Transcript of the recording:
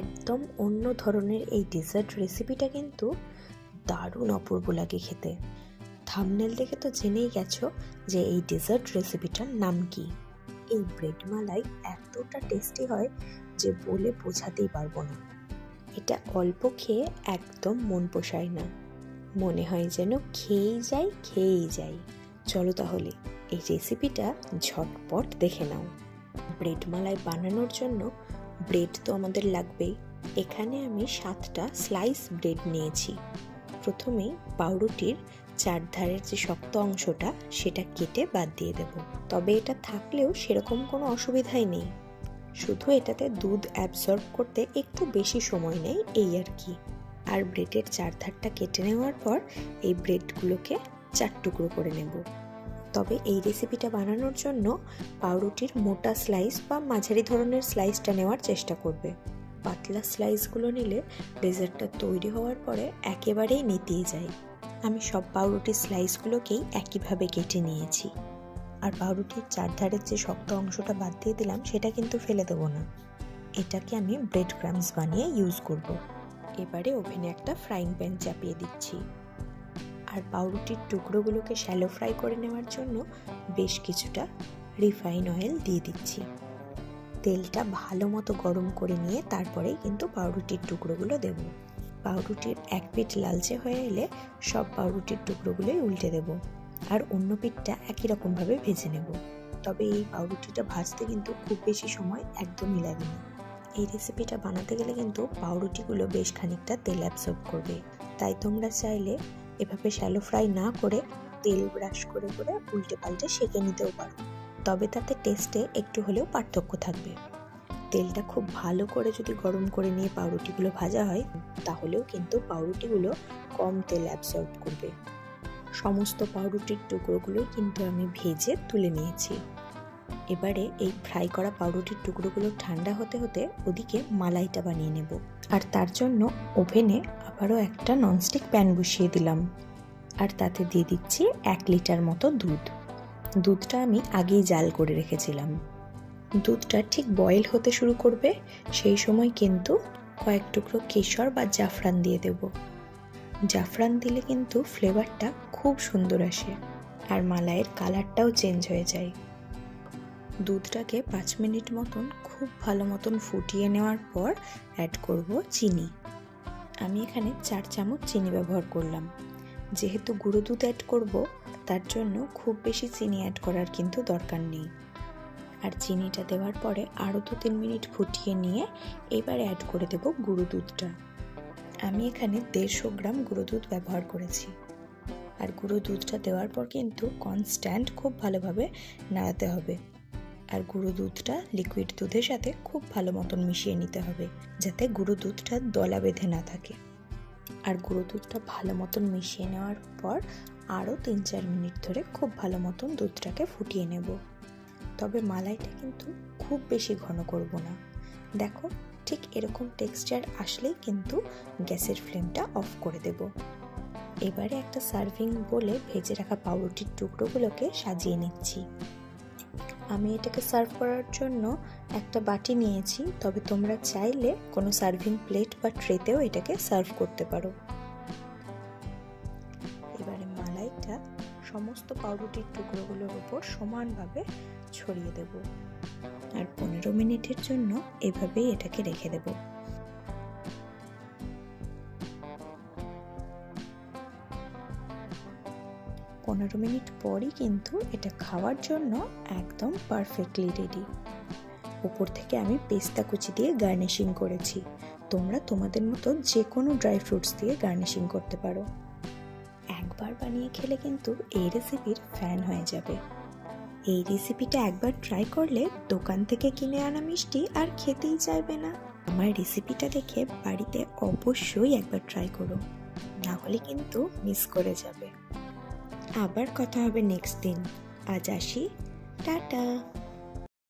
একদম অন্য ধরনের এই ডেজার্ট রেসিপিটা কিন্তু দারুণ অপূর্ব লাগে খেতে। থামনেল দেখে তো জেনেই গেছো যে এই ডেজার্ট রেসিপিটার নাম কি। এই ব্রেড মালাই এতটা টেস্টি হয় যে বলে বোঝাতেই পারব না। এটা অল্প খেয়ে একদম মন পোষায় না। মনে হয় যেন খেয়েই যাই খেয়েই যাই চলো তাহলে এই রেসিপিটা ঝটপট দেখে নাও। ব্রেড মালাই বানানোর জন্য ব্রেড তো আমাদের লাগবেই। এখানে আমি সাতটা স্লাইস ব্রেড নিয়েছি। প্রথমেই পাউরুটির চারধারের যে শক্ত অংশটা, সেটা কেটে বাদ দিয়ে দেব। তবে এটা থাকলেও সেরকম কোনো অসুবিধাই নেই। শুধু এটাতে দুধ অ্যাবজর্ব করতে একটু বেশি সময় নেই এই আর কি। আর ব্রেডের চারধারটা কেটে নেওয়ার পর এই ব্রেডগুলোকে চার টুকরো করে নেব। তবে এই রেসিপিটা বানানোর জন্য পাউরুটির মোটা স্লাইস বা মাঝারি ধরনের স্লাইসটা নেওয়ার চেষ্টা করবে। পাতলা স্লাইসগুলো নিলে ডেজার্টটা তৈরি হওয়ার পরে একেবারেই নেতিয়ে যায়। আমি সব পাউরুটির স্লাইসগুলোকেই একইভাবে কেটে নিয়েছি। আর পাউরুটির চারধারের যে শক্ত অংশটা বাদ দিয়ে দিলাম, সেটা কিন্তু ফেলে দেবো না। এটাকে আমি ব্রেড ক্রামস বানিয়ে ইউজ করব। এবারে ওভেনে একটা ফ্রাইং প্যান চাপিয়ে দিচ্ছি। আর পাউরুটির টুকরোগুলোকে শ্যালো ফ্রাই করে নেওয়ার জন্য বেশ কিছুটা রিফাইন অয়েল দিয়ে দিচ্ছি। তেলটা ভালো মতো গরম করে নিয়ে তারপরেই কিন্তু পাউরুটির টুকরোগুলো দেব। পাউরুটির এক পিঠ লালচে হয়ে এলে সব পাউরুটির টুকরোগুলোই উল্টে দেব আর অন্য পিঠটা একই রকমভাবে ভেজে নেব। তবে এই পাউরুটিটা ভাজতে কিন্তু খুব বেশি সময় একদমই লাগে না এই রেসিপিটা বানাতে গেলে কিন্তু পাউরুটিগুলো বেশ খানিকটা তেল অ্যাবসর্ব করবে। তাই তোমরা চাইলে এভাবে শ্যালো ফ্রাই না করে তেল ব্রাশ করে করে উল্টে পাল্টে সেঁকে নিতেও পারো। তবে তাতে টেস্টে একটু হলেও পার্থক্য থাকবে। তেলটা খুব ভালো করে যদি গরম করে নিয়ে পাউরুটিগুলো ভাজা হয়, তাহলেও কিন্তু পাউরুটিগুলো কম তেল অ্যাবসর্ব করবে। সমস্ত পাউরুটির টুকরোগুলোই কিন্তু আমি ভেজে তুলে নিয়েছি। এবারে এই ফ্রাই করা পাউরুটির টুকরোগুলো ঠান্ডা হতে হতে ওদিকে মালাইটা বানিয়ে নেব। আর তার জন্য ওভেনে আবারও একটা ননস্টিক প্যান বসিয়ে দিলাম। আর তাতে দিয়ে দিচ্ছি এক লিটার মতো দুধ। দুধটা আমি আগেই জাল করে রেখেছিলাম। দুধটা ঠিক বয়েল হতে শুরু করবে, সেই সময় কিন্তু কয়েক টুকরো কেশর বা জাফরান দিয়ে দেব। জাফরান দিলে কিন্তু ফ্লেভারটা খুব সুন্দর আসে। আর মালাইয়ের কালারটাও চেঞ্জ হয়ে যায়। দুধটাকে পাঁচ মিনিট মতন খুব ভালো মতন ফুটিয়ে নেওয়ার পর অ্যাড করব চিনি। আমি এখানে চার চামচ চিনি ব্যবহার করলাম। যেহেতু গুঁড়ো দুধ অ্যাড করব, তার জন্য খুব বেশি চিনি অ্যাড করার কিন্তু দরকার নেই। আর চিনিটা দেওয়ার পরে আরও দু তিন মিনিট ফুটিয়ে নিয়ে এবার অ্যাড করে দেব গুঁড়ো দুধটা। আমি এখানে দেড়শো গ্রাম গুঁড়ো দুধ ব্যবহার করেছি। আর গুঁড়ো দুধটা দেওয়ার পর কিন্তু কনস্ট্যান্ট খুব ভালোভাবে নাড়াতে হবে। আর গুঁড়ো দুধটা লিকুইড দুধের সাথে খুব ভালো মতন মিশিয়ে নিতে হবে, যাতে গুঁড়ো দুধটা দলা বেঁধে না থাকে। আর গুঁড়ো দুধটা ভালো মতন মিশিয়ে নেওয়ার পর আরও তিন চার মিনিট ধরে খুব ভালো মতন দুধটাকে ফুটিয়ে নেব। তবে মালাইটা কিন্তু খুব বেশি ঘন করব না। দেখো, ঠিক এরকম টেক্সচার আসলেই কিন্তু গ্যাসের ফ্লেমটা অফ করে দেব। এবারে একটা সার্ভিং বলে ভেজে রাখা পাউরুটির টুকরোগুলোকে সাজিয়ে নিচ্ছি। আমি এটাকে সার্ভ করার জন্য একটা বাটি নিয়েছি। তবে তোমরা চাইলে কোনো সার্ভিং প্লেট বা ট্রেতেও এটাকে সার্ভ করতে পারো। এবারে মালাইটা সমস্ত পাউরুটির টুকরোগুলোর উপর সমানভাবে ছড়িয়ে দেব। আর পনেরো মিনিটের জন্য এভাবেই এটাকে রেখে দেব। পনেরো মিনিট পরই কিন্তু এটা খাওয়ার জন্য একদম পারফেক্টলি রেডি উপর থেকে আমি পেস্তা কুচি দিয়ে গার্নিশিং করেছি। তোমরা তোমাদের মতো যে কোনো ড্রাই ফ্রুটস দিয়ে গার্নিশিং করতে পারো। একবার বানিয়ে খেলে কিন্তু এই রেসিপির ফ্যান হয়ে যাবে। এই রেসিপিটা একবার ট্রাই করলে দোকান থেকে কিনে আনা মিষ্টি আর খেতেই চাইবে না। আমার রেসিপিটা দেখে বাড়িতে অবশ্যই একবার ট্রাই করো। না হলে কিন্তু মিস করে যাবে। আবার কথা হবে নেক্সট দিন। আজ আসি। টাটা।